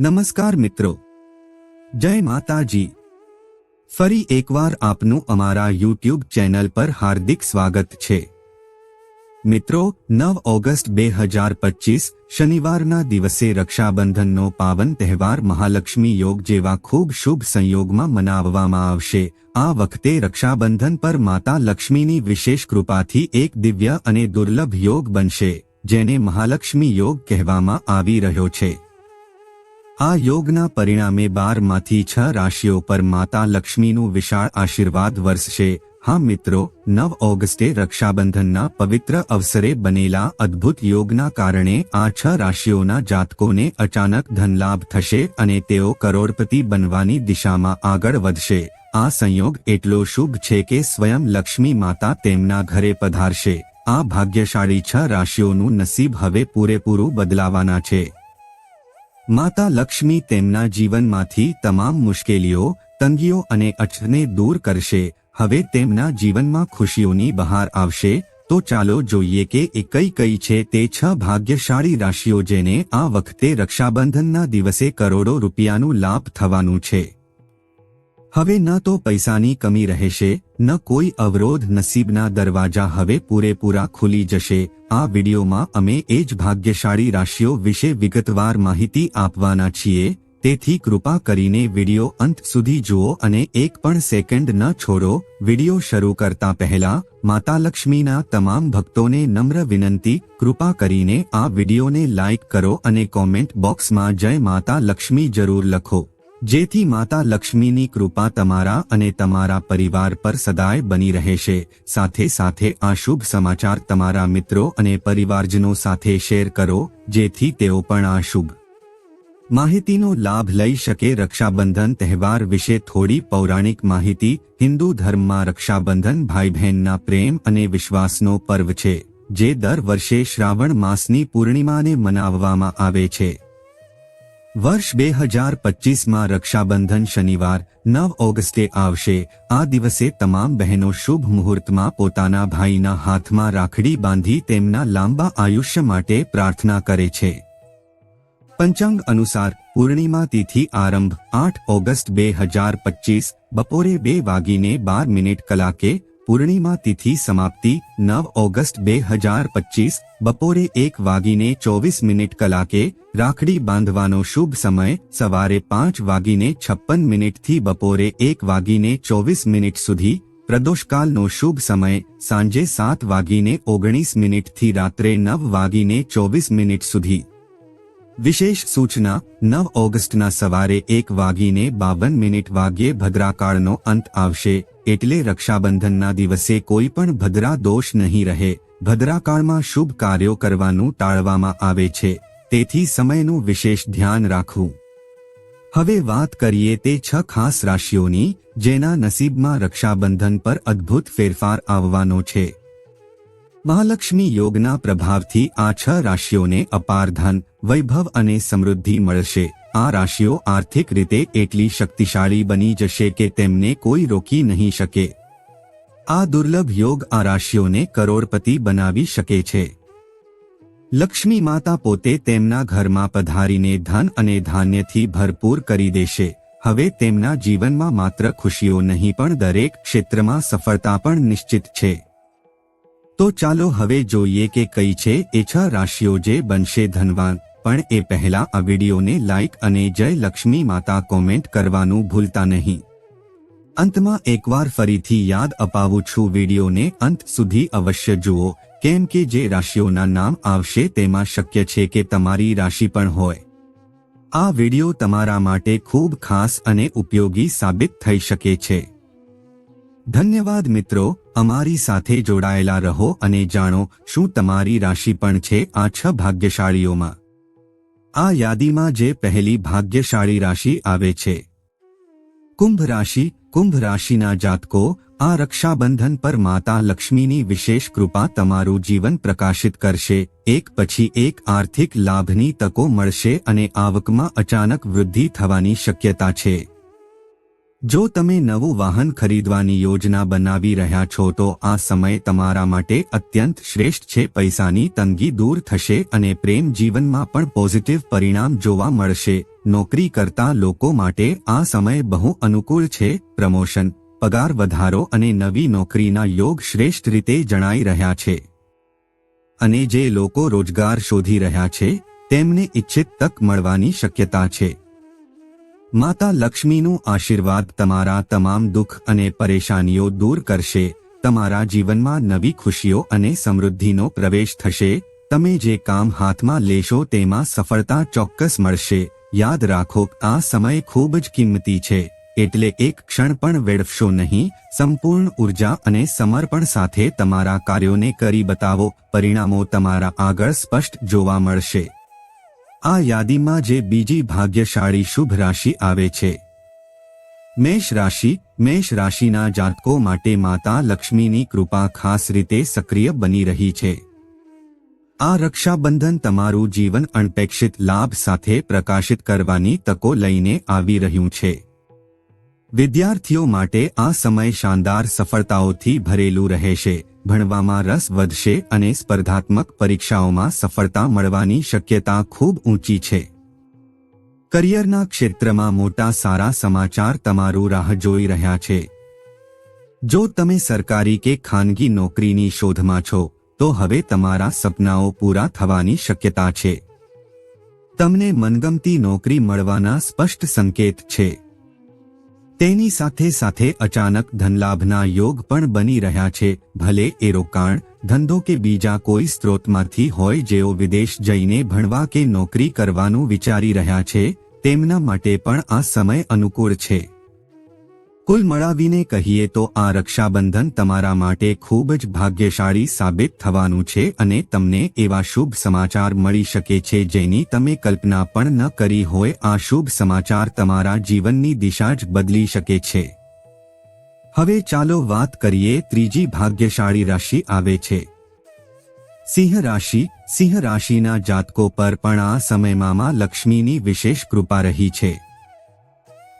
નમસ્કાર મિત્રો. જય માતાજી. ફરી એકવાર આપનું અમારા યુટ્યુબ ચેનલ પર હાર્દિક સ્વાગત છે. મિત્રો, નવ ઓગસ્ટ બે હજાર પચીસ, શનિવારના દિવસે રક્ષાબંધનનો પાવન તહેવાર મહાલક્ષ્મી યોગ જેવા ખૂબ શુભ સંયોગમાં મનાવવામાં આવશે. આ વખતે રક્ષાબંધન પર માતા લક્ષ્મીની વિશેષ કૃપાથી એક દિવ્ય અને દુર્લભ યોગ બનશે, જેને મહાલક્ષ્મી યોગ કહેવામાં આવી રહ્યો છે. આ યોગના પરિણામે બારમાંથી છ રાશિઓ પર માતા લક્ષ્મીનું વિશાળ આશીર્વાદ વરસશે. હા મિત્રો, નવ ઓગસ્ટે રક્ષાબંધનના પવિત્ર અવસરે બનેલા અદ્ભુત યોગના કારણે આ છ રાશિઓના જાતકોને અચાનક ધનલાભ થશે અને તેઓ કરોડપતિ બનવાની દિશામાં આગળ વધશે. આ સંયોગ એટલો શુભ છે કે સ્વયં લક્ષ્મી માતા તેમના ઘરે પધારશે. આ ભાગ્યશાળી છ રાશિઓનું નસીબ હવે પૂરેપૂરું બદલાવાના છે. માતા લક્ષ્મી તેમના જીવનમાંથી તમામ મુશ્કેલીઓ, તંગીઓ અને અછને દૂર કરશે. હવે તેમના જીવનમાં ખુશીઓની બહાર આવશે. તો ચાલો જોઈએ કે એ કઈ કઈ છે તે છ ભાગ્યશાળી રાશિઓ જેને આ વખતે રક્ષાબંધનના દિવસે કરોડો રૂપિયાનું લાભ થવાનું છે. હવે ન તો પૈસાની કમી રહેશે, ન કોઈ અવરોધ નસીબના દરવાજા હવે પૂરેપૂરા ખુલી જશે. આ વિડીયોમાં અમે એ જ ભાગ્યશાળી રાશિઓ વિશે વિગતવાર માહિતી આપવાના છીએ, તેથી કૃપા કરીને વીડિયો અંત સુધી જુઓ અને એક પણ સેકન્ડ ન છોડો. વીડિયો શરૂ કરતા પહેલા, માતા લક્ષ્મીના તમામ ભક્તોને નમ્ર વિનંતી, કૃપા કરીને આ વિડીયોને લાઇક કરો અને કોમેન્ટ બોક્સમાં જય માતા લક્ષ્મી જરૂર લખો. જેથી માતા લક્ષ્મીની કૃપા તમારા અને તમારા પરિવાર પર સદાય બની રહેશે. સાથે સાથે આ શુભ સમાચાર તમારા મિત્રો અને પરિવારજનો સાથે શેર કરો, જેથી તેઓ પણ આ શુભ માહિતીનો લાભ લઈ શકે. રક્ષાબંધન તહેવાર વિશે થોડી પૌરાણિક માહિતી. હિન્દુ ધર્મમાં રક્ષાબંધન ભાઈ બહેનના પ્રેમ અને વિશ્વાસનો પર્વ છે, જે દર વર્ષે શ્રાવણ માસની પૂર્ણિમાને મનાવવામાં આવે છે. વર્ષ બે હજાર પચીસમાં રક્ષાબંધન શનિવાર, નવ ઓગસ્ટે આવશે. આ દિવસે તમામ બહેનો શુભ મુહૂર્તમાં પોતાના ભાઈના હાથમાં રાખડી બાંધી તેમના લાંબા આયુષ્ય માટે પ્રાર્થના કરે છે. પંચાંગ અનુસાર પૂર્ણિમા તિથિ આરંભ, આઠ ઓગસ્ટ બે હજાર પચીસ, બપોરે બે વાગીને બાર મિનિટ કલાકે પૂર્ણિમા તિથિ સમાપ્તિ, નવ ઓગસ્ટ બે હજાર પચીસ, બપોરે એક વાગીને ચોવીસ મિનિટ કલાકે રાખડી બાંધવાનો શુભ સમય, સવારે પાંચ વાગીને છપ્પન મિનિટથી બપોરે એક વાગીને ચોવીસ મિનિટ સુધી પ્રદોષકાલનો શુભ સમય, સાંજે સાત વાગીને ઓગણીસ મિનિટથી રાત્રે નવ વાગીને ચોવીસ મિનિટ સુધી. વિશેષ સૂચના, નવ ઓગસ્ટના સવારે એક વાગીને બાવન મિનિટ વાગ્યે ભદ્રાકાળનો અંત આવશે, એટલે રક્ષાબંધનના દિવસે કોઈ પણ ભદ્રા દોષ નહીં રહે, ભદ્રાકાળમાં શુભ કાર્યો કરવાનું ટાળવામાં આવે છે, તેથી સમયનું વિશેષ ધ્યાન રાખવું. હવે વાત કરીએ તે છ ખાસ રાશિઓની, જેના નસીબમાં રક્ષાબંધન પર અદ્ભુત ફેરફાર આવવાનો છે. મહાલક્ષ્મી યોગના પ્રભાવથી આ છ રાશિઓને અપાર ધન, વૈભવ અને સમૃદ્ધિ મળશે. આ રાશિઓ આર્થિક રીતે એટલી શક્તિશાળી બની જશે કે તેમને કોઈ રોકી નહીં શકે. આ દુર્લભ યોગ આ રાશિઓને કરોડપતિ બનાવી શકે છે. લક્ષ્મી માતા પોતે તેમના ઘરમાં પધારીને ધન અને ધાન્યથી ભરપૂર કરી દેશે. હવે તેમના જીવનમાં માત્ર ખુશીઓ નહીં પણ દરેક ક્ષેત્રમાં સફળતા પણ નિશ્ચિત છે. તો ચાલો હવે જોઈએ કે કઈ છે એ છ રાશિઓ જે બનશે ધનવાન. પણ એ પહેલા આ વિડીયોને લાઇક અને જય લક્ષ્મી માતા કોમેન્ટ કરવાનું ભૂલતા નહીં. અંતમાં એકવાર ફરીથી યાદ અપાવું છું વિડીયોને અંત સુધી અવશ્ય જુઓ, કેમ કે જે રાશિઓના નામ આવશે તેમાં શક્ય છે કે તમારી રાશિ પણ હોય. આ વીડિયો તમારા માટે ખૂબ ખાસ અને ઉપયોગી સાબિત થઈ શકે છે. ધન્યવાદ મિત્રો, અમારી સાથે જોડાયેલા રહો અને જાણો શું તમારી રાશિ પણ છે આ છ ભાગ્યશાળીઓમાં. આ યાદીમાં જે પહેલી ભાગ્યશાળી રાશિ આવે છે. કુંભ રાશિ, કુંભ રાશિના જાતકો, આ રક્ષાબંધન પર માતા લક્ષ્મીની વિશેષ કૃપા તમારું જીવન પ્રકાશિત કરશે, એક પછી એક આર્થિક લાભની તકો મળશે અને આવકમાં અચાનક વૃદ્ધિ થવાની શક્યતા છે. જો તમે નવું વાહન ખરીદવાની યોજના બનાવી રહ્યા છો, તો આ સમય તમારા માટે અત્યંત શ્રેષ્ઠ છે. પૈસાની તંગી દૂર થશે અને પ્રેમ જીવનમાં પણ પોઝિટિવ પરિણામ જોવા મળશે. નોકરી કરતા લોકો માટે આ સમય બહુ અનુકૂળ છે. પ્રમોશન, પગાર વધારો અને નવી નોકરીના યોગ શ્રેષ્ઠ રીતે જણાઈ રહ્યા છે. અને જે લોકો રોજગાર શોધી રહ્યા છે, તેમને ઇચ્છિત તક મળવાની શક્યતા છે. માતા લક્ષ્મીનું આશીર્વાદ તમારા તમામ દુઃખ અને પરેશાનીઓ દૂર કરશે, તમારા જીવનમાં નવી ખુશીઓ અને સમૃદ્ધિનો પ્રવેશ થશે, તમે જે કામ હાથમાં લેશો તેમાં સફળતા ચોક્કસ મળશે, યાદ રાખો આ સમય ખૂબ જ કિંમતી છે, એટલે એક ક્ષણ પણ વેડફશો નહીં, સંપૂર્ણ ઊર્જા અને સમર્પણ સાથે તમારા કાર્યોને કરી બતાવો, પરિણામો તમારા આગળ સ્પષ્ટ જોવા મળશે. આ યાદીમાં જે બીજી ભાગ્યશાળી શુભ રાશિ આવે છે. મેષ રાશિ, મેષ રાશિના જાતકો માટે માતા લક્ષ્મીની કૃપા ખાસ રીતે સક્રિય બની રહી છે. આ રક્ષાબંધન તમારું જીવન અનપેક્ષિત લાભ સાથે પ્રકાશિત કરવાની તકો લઈને આવી રહ્યું છે. વિદ્યાર્થીઓ માટે આ સમય શાનદાર સફળતાઓથી ભરેલું રહેશે. ભણવામાં રસ વધશે અને સ્પર્ધાત્મક પરીક્ષાઓમાં સફળતા મળવાની શક્યતા ખૂબ ઊંચી છે. કરિયરના ક્ષેત્રમાં મોટા સારા સમાચાર તમારું રાહ જોઈ રહ્યા છે. જો તમે સરકારી કે ખાનગી નોકરીની શોધમાં છો, તો હવે તમારા સપનાઓ પૂરા થવાની શક્યતા છે. તમને મનગમતી નોકરી મળવાના સ્પષ્ટ સંકેત છે. તેની સાથે સાથે અચાનક ધનલાભના યોગ પણ બની રહ્યા છે. ભલે એ રોકાણ, ધંધો કે બીજા કોઈ સ્ત્રોતમાંથી હોય જેઓ વિદેશ જઈને ભણવા કે નોકરી કરવાનું વિચારી રહ્યા છે, તેમના માટે પણ આ સમય અનુકૂળ છે. કુલ મળાવીને કહીએ તો આ રક્ષાબંધન તમારા માટે ખૂબ જ ભાગ્યશાળી સાબિત થવાનું છે અને તમને એવા શુભ સમાચાર મળી શકે છે જેની તમે કલ્પના પણ ન કરી હોય. આ શુભ સમાચાર તમારા જીવનની દિશા જ બદલી શકે છે. હવે ચાલો વાત કરીએ ત્રીજી ભાગ્યશાળી રાશિ આવે છે. સિંહ રાશિ, સિંહ રાશિના જાતકો પર પણ આ સમયમાં લક્ષ્મીની વિશેષ કૃપા રહી છે.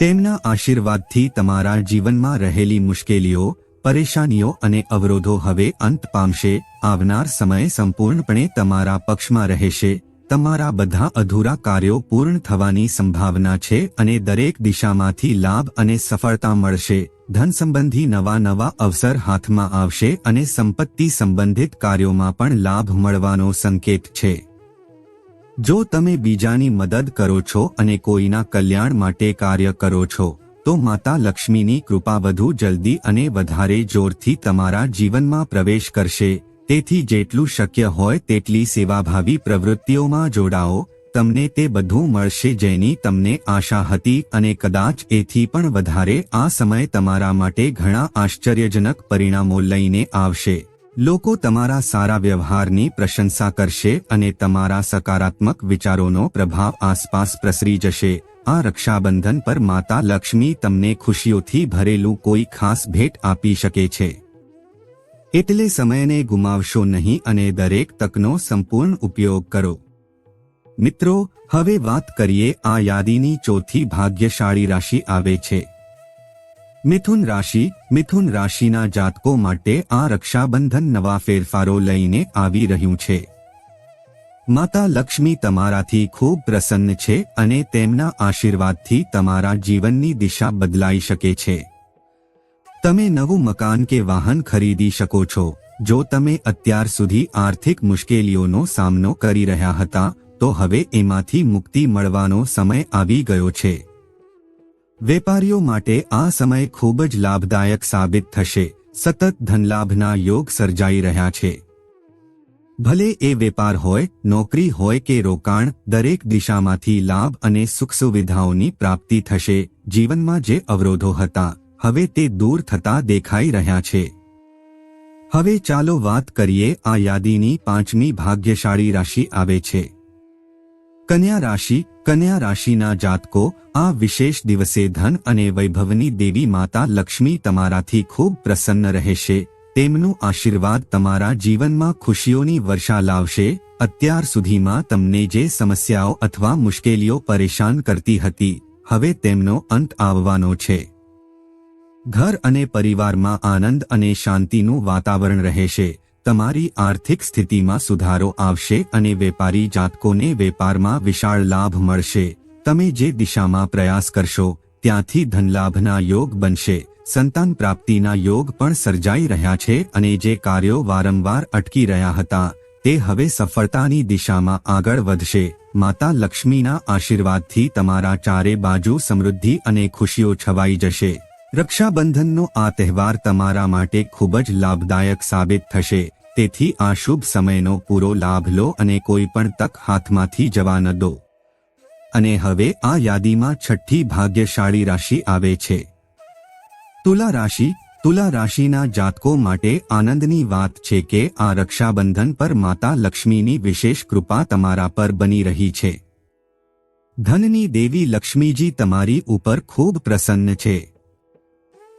તેમના આશીર્વાદથી તમારા જીવનમાં રહેલી મુશ્કેલીઓ, પરેશાનીઓ અને અવરોધો હવે અંત પામશે. આવનાર સમય સંપૂર્ણપણે તમારા પક્ષમાં રહેશે. તમારા બધા અધૂરા કાર્યો પૂર્ણ થવાની સંભાવના છે અને દરેક દિશામાંથી લાભ અને સફળતા મળશે. ધન સંબંધી નવા નવા અવસર હાથમાં આવશે અને સંપત્તિ સંબંધિત કાર્યોમાં પણ લાભ મળવાનો સંકેત છે. જો તમે બીજાની મદદ કરો છો અને કોઈના કલ્યાણ માટે કાર્ય કરો છો, તો માતા લક્ષ્મીની કૃપા વધુ જલ્દી અને વધારે જોરથી તમારા જીવનમાં પ્રવેશ કરશે. તેથી જેટલું શક્ય હોય તેટલી સેવાભાવી પ્રવૃત્તિઓમાં જોડાઓ, તમને તે બધું મળશે જેની તમને આશા હતી અને કદાચ એથી પણ વધારે આ સમય તમારા માટે ઘણા આશ્ચર્યજનક પરિણામો લઈને આવશે. લોકો તમારા સારા વ્યવહારની પ્રશંસા કરશે અને તમારા સકારાત્મક વિચારોનો પ્રભાવ આસપાસ પ્રસરી જશે. આ રક્ષાબંધન પર માતા લક્ષ્મી તમને ખુશીઓથી ભરેલું કોઈ ખાસ ભેટ આપી શકે છે. એટલે સમયને ગુમાવશો નહીં અને દરેક તકનો સંપૂર્ણ ઉપયોગ કરો. મિત્રો, હવે વાત કરીએ આ યાદીની ચોથી ભાગ્યશાળી રાશિ આવે છે. મિથુન રાશિ, મિથુન રાશિના જાતકો માટે આ રક્ષાબંધન નવા ફેરફારો લઈને આવી રહ્યું છે. માતા લક્ષ્મી તમારાથી ખૂબ પ્રસન્ન છે અને તેમના આશીર્વાદથી તમારા જીવનની દિશા બદલાઈ શકે છે. તમે નવું મકાન કે વાહન ખરીદી શકો છો. જો તમે અત્યાર સુધી આર્થિક મુશ્કેલીઓનો સામનો કરી રહ્યા હતા, તો હવે એમાંથી મુક્તિ મળવાનો સમય આવી ગયો છે. વેપારીઓ માટે આ સમય ખૂબ જ લાભદાયક સાબિત થશે. સતત ધનલાભના યોગ સર્જાઈ રહ્યા છે. ભલે એ વેપાર હોય, નોકરી હોય કે રોકાણ, દરેક દિશામાંથી લાભ અને સુખ સુવિધાઓની પ્રાપ્તિ થશે. જીવનમાં જે અવરોધો હતા, હવે તે દૂર થતા દેખાઈ રહ્યા છે. હવે ચાલો વાત કરીએ આ યાદીની પાંચમી ભાગ્યશાળી રાશિ આવે છે. કન્યા રાશિ, કન્યા રાશિના જાતકો, આ વિશેષ દિવસે ધન અને વૈભવની દેવી માતા લક્ષ્મી તમારાથી ખૂબ પ્રસન્ન રહેશે. તેમનું આશીર્વાદ તમારા જીવનમાં ખુશીઓની વર્ષા લાવશે. અત્યાર સુધીમાં તમને જે સમસ્યાઓ અથવા મુશ્કેલીઓ પરેશાન કરતી હતી, હવે તેમનો અંત આવવાનો છે. ઘર અને પરિવારમાં આનંદ અને શાંતિનું વાતાવરણ રહેશે. તમારી આર્થિક સ્થિતિમાં સુધારો આવશે અને વેપારી જાતકોને વેપારમાં વિશાળ લાભ મળશે. તમે જે દિશામાં પ્રયાસ કરશો, ત્યાંથી ધનલાભના યોગ બનશે. સંતાન પ્રાપ્તિના યોગ પણ સર્જાઈ રહ્યા છે અને જે કાર્યો વારંવાર અટકી રહ્યા હતા, તે હવે સફળતાની દિશામાં આગળ વધશે. માતા લક્ષ્મીના આશીર્વાદથી તમારા ચારે બાજુ સમૃદ્ધિ અને ખુશીઓ છવાઈ જશે. રક્ષાબંધનનો આ તહેવાર તમારા માટે ખૂબ જ લાભદાયક સાબિત થશે. તેથી આ શુભ સમયનો પૂરો લાભ લો અને કોઈ પણ તક હાથમાંથી જવા ન દો. અને હવે આ યાદીમાં છઠ્ઠી ભાગ્યશાળી રાશિ આવે છે. તુલા રાશિ, તુલા રાશિના જાતકો માટે આનંદની વાત છે કે આ રક્ષાબંધન પર માતા લક્ષ્મીની વિશેષ કૃપા તમારા પર બની રહી છે. ધનની દેવી લક્ષ્મીજી તમારી ઉપર ખૂબ પ્રસન્ન છે.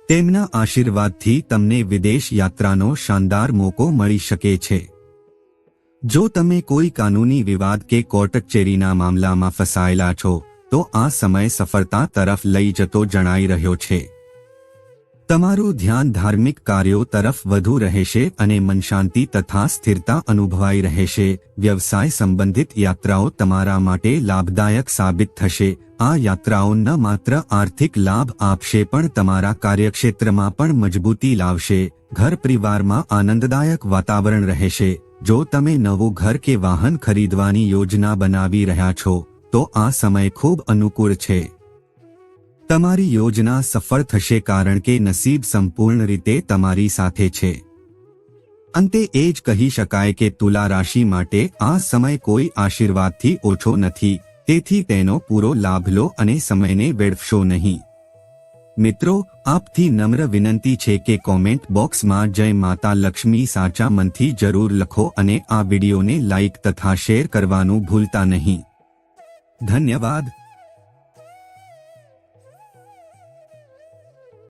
તેમના આશીર્વાદથી તમને વિદેશ યાત્રાનો શાનદાર મોકો મળી શકે છે. જો તમે કોઈ કાનૂની વિવાદ કે કોર્ટ કચેરીના મામલામાં ફસાયેલા છો, તો આ સમય સફળતા તરફ લઈ જતો જણાઈ રહ્યો છે. તમારું ધ્યાન ધાર્મિક કાર્યો તરફ વધુ રહેશે અને મનશાંતિ તથા સ્થિરતા અનુભવાઈ રહેશે. વ્યવસાય સંબંધિત યાત્રાઓ તમારા માટે લાભદાયક સાબિત થશે. આ યાત્રાઓ ન માત્ર આર્થિક લાભ આપશે પણ તમારા કાર્યક્ષેત્રમાં પણ મજબૂતી લાવશે. ઘર પરિવારમાં આનંદદાયક વાતાવરણ રહેશે. જો તમે નવું ઘર કે વાહન ખરીદવાની યોજના બનાવી રહ્યા છો, તો આ સમય ખૂબ અનુકૂળ છે. તમારી યોજના સફળ થશે કારણ કે નસીબ સંપૂર્ણ રીતે તમારી સાથે છે. અંતે એ જ કહી શકાય કે તુલા રાશિ માટે આ સમય કોઈ આશીર્વાદથી ઓછો નથી, તેથી તેનો પૂરો લાભ લો અને સમયને વેડફશો નહીં. મિત્રો, આપથી નમ્ર વિનંતી છે કે કોમેન્ટ બોક્સમાં જય માતા લક્ષ્મી સાચા મનથી જરૂર લખો અને આ વિડીયોને લાઇક તથા શેર કરવાનું ભૂલતા નહીં. ધન્યવાદ.